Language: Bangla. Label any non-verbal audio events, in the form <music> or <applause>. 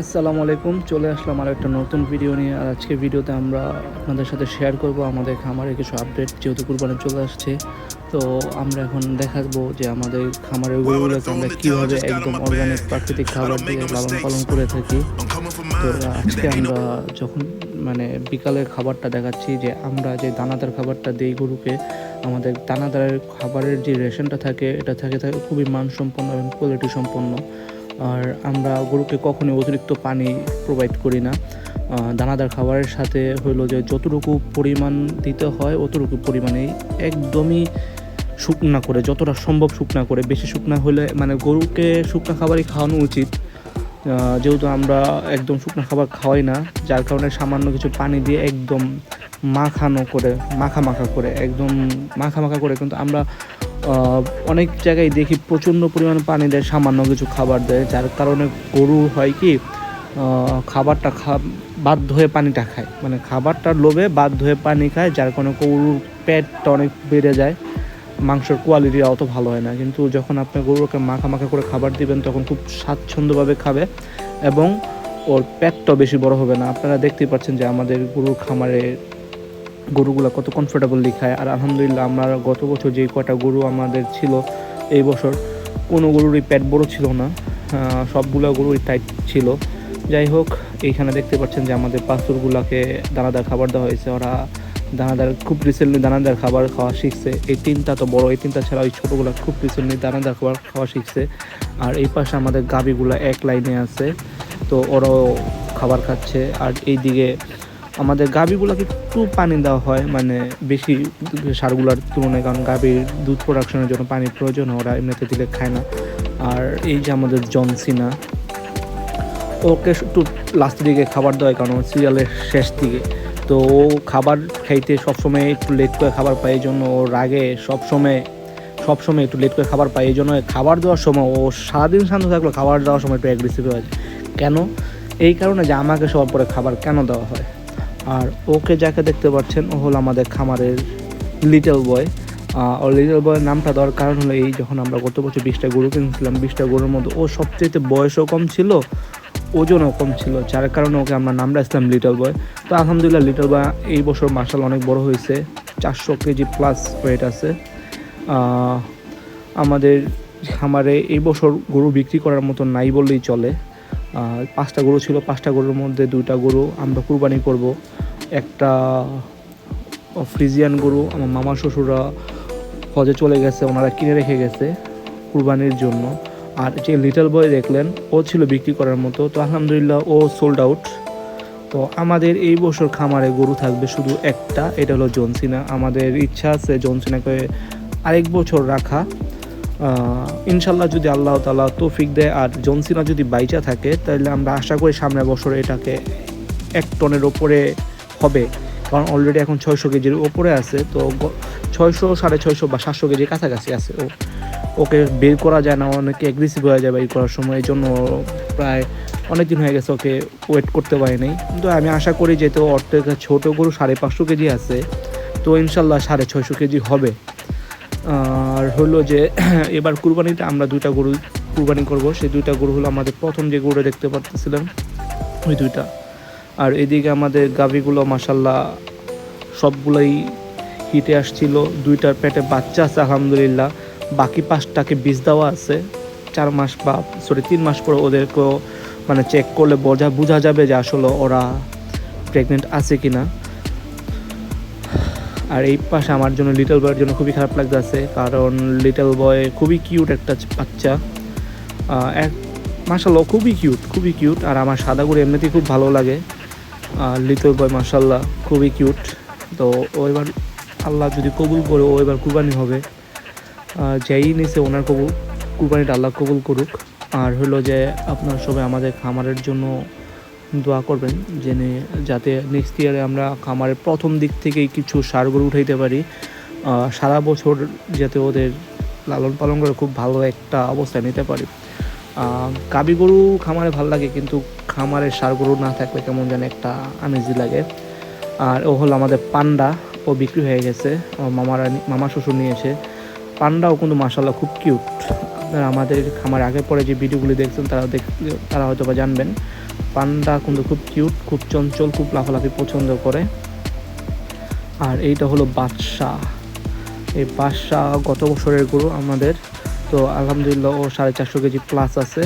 আসসালামু আলাইকুম চলে আসলাম আর একটা নতুন ভিডিও নিয়ে। আর আজকে ভিডিওতে আমরা আপনাদের সাথে শেয়ার করব আমাদের খামারে কিছু আপডেট যেহেতু কুরবানি চলে আসছে। তো আমরা এখন দেখাবো যে আমাদের খামারের গরুগুলোকে আমরা কীভাবে একদম অর্গানিক প্রাকৃতিক খাবার দিয়ে লালন পালন করে থাকি। তো আজকে আমরা যখন মানে বিকালের খাবারটা দেখাচ্ছি যে আমরা যে দানাদার খাবারটা দিই গরুকে আমাদের দানাদারের খাবারের যে রেশনটা থাকে এটা থাকে থাকে খুবই মানসম্পন্ন এবং কোয়ালিটি সম্পন্ন। আর আমরা গরুকে কখনোই অতিরিক্ত পানি প্রোভাইড করি না। দানাদার খাবারের সাথে হলো যে যতটুকু পরিমাণ দিতে হয়, অতটুকু পরিমাণেই একদমই শুকনা করে, যতটা সম্ভব শুকনা করে। বেশি শুকনা হলে মানে গরুকে শুকনা খাবারই খাওয়ানো উচিত। যেহেতু আমরা একদম শুকনো খাবার খাওয়াই না, যার কারণে সামান্য কিছু পানি দিয়ে একদম মাখানো করে মাখা মাখা করে, একদম মাখা মাখা করে। কিন্তু আমরা অনেক জায়গায় দেখি প্রচণ্ড পরিমাণ পানি দেয়, সামান্য কিছু খাবার দেয়, যার কারণে গরু হয় কি খাবারটা খা, বাধ্য হয়ে পানিটা খায়। মানে খাবারটার লোভে বাধ্য হয়ে পানি খায়, যার কারণে গরুর পেটটা অনেক বেড়ে যায়। মাংসের কোয়ালিটি অত ভালো হয় না। কিন্তু যখন আপনি গরুকে মাখা মাখা করে খাবার দিবেন, তখন খুব স্বাচ্ছন্দ্যভাবে খাবে এবং ওর পেটটাও বেশি বড় হবে না। আপনারা দেখতেই পাচ্ছেন যে আমাদের গরুর খামারে গরুগুলো কত কমফোর্টেবলি খায়। আর আলহামদুলিল্লাহ আমরা গত বছর যে কটা গরু আমাদের ছিল এই বছর, কোনো গরুরই পেট বড় ছিল না। সবগুলো গরুই টাইট ছিল। যাই হোক, এইখানে দেখতে পাচ্ছেন যে আমাদের পাথরগুলোকে দানাদার খাবার দেওয়া হয়েছে। ওরা দানাদার, খুব রিসেন্টলি দানাদার খাবার খাওয়া শিখছে। এই তিনটা তো বড়, এই তিনটা ছাড়া ওই ছোটোগুলো খুব রিসেন্টলি দানাদার খাবার খাওয়া শিখছে। আর এই পাশে আমাদের গাবিগুলো এক লাইনে আছে। তো ওরাও খাবার খাচ্ছে। আর এইদিকে আমাদের গাভীগুলোকে একটু পানি দেওয়া হয় মানে বেশি সারগুলোর তুলনায়, কারণ গাভীর দুধ প্রোডাকশনের জন্য পানির প্রয়োজন, ওরা এমনিতে দিলে খায় না। আর এই যে আমাদের জনসিনা ওকে একটু লাস্টের দিকে খাবার দেওয়া হয়, কারণ সিরিয়ালের শেষ দিকে। তো ও খাবার খাইতে সবসময় একটু লেট করে খাবার পায়, এই জন্য ওর রাগে সবসময় সবসময় একটু লেট করে খাবার পায়। এই জন্য খাবার দেওয়ার সময়, ও সারাদিন শান্ত থাকলে খাবার দেওয়ার সময় একটু অ্যাগ্রেসিভ হয়ে যায়। কেন? এই কারণে যে আমাকে সবার পরে খাবার কেন দেওয়া হয়? আর ওকে যাকে দেখতে পাচ্ছেন, ও হলো আমাদের খামারের লিটল বয় ও লিটল বয়ের নামটা দেওয়ার কারণ হলো এই, যখন আমরা গত বছর বিশটা গরু কিনেছিলাম, বিশটা গরুর মধ্যে ও সবচেয়ে বয়সও কম ছিল, ওজনও কম ছিল, যার কারণে ওকে আমরা নাম রাখছিলাম লিটল বয় তো আলহামদুলিল্লাহ লিটল বয় এই বছর মার্শাল অনেক বড় হয়েছে, চারশো কেজি প্লাস ওয়েট আছে। আমাদের খামারে এই বছর গরু বিক্রি করার মতো নাই বললেই চলে। পাঁচটা গরু ছিল, পাঁচটা গরুর মধ্যে দুইটা গরু আমরা কুরবানি করব। একটা ফ্রিজিয়ান গরু, আমার মামা শ্বশুররা হজে চলে গেছে, ওনারা কিনে রেখে গেছে কুরবানির জন্য। আর যে লিটল বয় দেখলেন, ও ছিল বিক্রি করার মতো, তো আলহামদুলিল্লাহ ও সোল্ড আউট তো আমাদের এই বছর খামারে গরু থাকবে শুধু একটা, এটা হলো জনসিনা। আমাদের ইচ্ছা আছে জনসিনাকে আরেক বছর রাখা। ইনশাল্লাহ যদি আল্লাহ তালা তৌফিক দেয় আর জনসিনা যদি বাইচা থাকে তাহলে আমরা আশা করি সামনের বছর এটাকে এক টনের ওপরে হবে। কারণ অলরেডি এখন ছয়শো কেজির ওপরে আছে, তো ছয়শো, সাড়ে ছয়শো বা সাতশো কেজির কাছাকাছি আছে। ও, ওকে বের করা যায় না, অনেকে অ্যাগ্রেসিভ হয়ে যায় বা ই করার সময়, এই জন্য প্রায় অনেক দিন হয়ে গেছে ওকে ওয়েট করতে পারিনি কিন্তু আমি আশা করি যেহেতু ওর থেকে ছোটো গরু সাড়ে পাঁচশো কেজি আছে, তো ইনশাল্লাহ সাড়ে ছয়শো কেজি হবে। আর হলো যে, <clears throat> এবার কুরবানিতে আমরা দুইটা গরু কুরবানি করব। সেই দুইটা গরু হলো আমাদের প্রথম যে গরু দেখতে পাচ্ছিলেন ওই দুইটা। আর এদিকে আমাদের গাভিগুলো মাসাল্লাহ সবগুলোই হিটে আসছিল, দুইটার পেটে বাচ্চা আছে, আলহামদুলিল্লাহ। বাকি পাঁচটাকে বীজ দেওয়া আছে, চার মাস বা সরি তিন মাস পর ওদেরকেও মানে চেক করলে বোঝা বোঝা যাবে যে আসলে ওরা প্রেগনেন্ট আছে কি না আর এই পাশে আমার জন্য লিটল বয়ের জন্য খুবই খারাপ লাগতেছে কারণ লিটল বয় খুবই কিউট একটা বাচ্চা। এক মাসাল্লাহ খুবই কিউট খুবই কিউট আর আমার সাদা গরু এমনিতেই খুব ভালো লাগে। লিটল বয় মাসাল্লাহ খুবই কিউট তো ও এবার আল্লাহ যদি কবুল করে, ও এবার কুরবানি হবে। যেই নিছে ওনার কবুল, কুরবানিটা আল্লাহ কবুল করুক। আর হলো যে আপনার সবাই আমাদের খামারের জন্য দোয়া করবেন, জেনে যাতে নেক্সট ইয়ারে আমরা খামারের প্রথম দিক থেকেই কিছু সার গরু উঠাইতে পারি। সারা বছর যাতে ওদের লালন পালন করে খুব ভালো একটা অবস্থায় নিতে পারি। গাবি গরু খামারে ভালো লাগে, কিন্তু খামারে সার গরু না থাকলে কেমন যেন একটা আমেজি লাগে। আর ও হলো আমাদের পান্ডা, ও বিক্রি হয়ে গেছে আমার মামারা মামা শ্বশুর নিয়েছে পান্ডাও কিন্তু মাসাল্লাহ খুব কিউট আপনারা আমাদের খামার আগে পরে যে ভিডিওগুলি দেখছেন তারা দেখ, তারা হয়তো বা জানবেন। পান্ডা কিন্তু খুব কিউট খুব চঞ্চল, খুব লাফালাফি পছন্দ করে। আর এইটা হলো বাদশাহ। এই বাদশাহ গত বছরের গরু আমাদের। তো আলহামদুলিল্লাহ ও সাড়ে চারশো কেজি প্লাস আছে।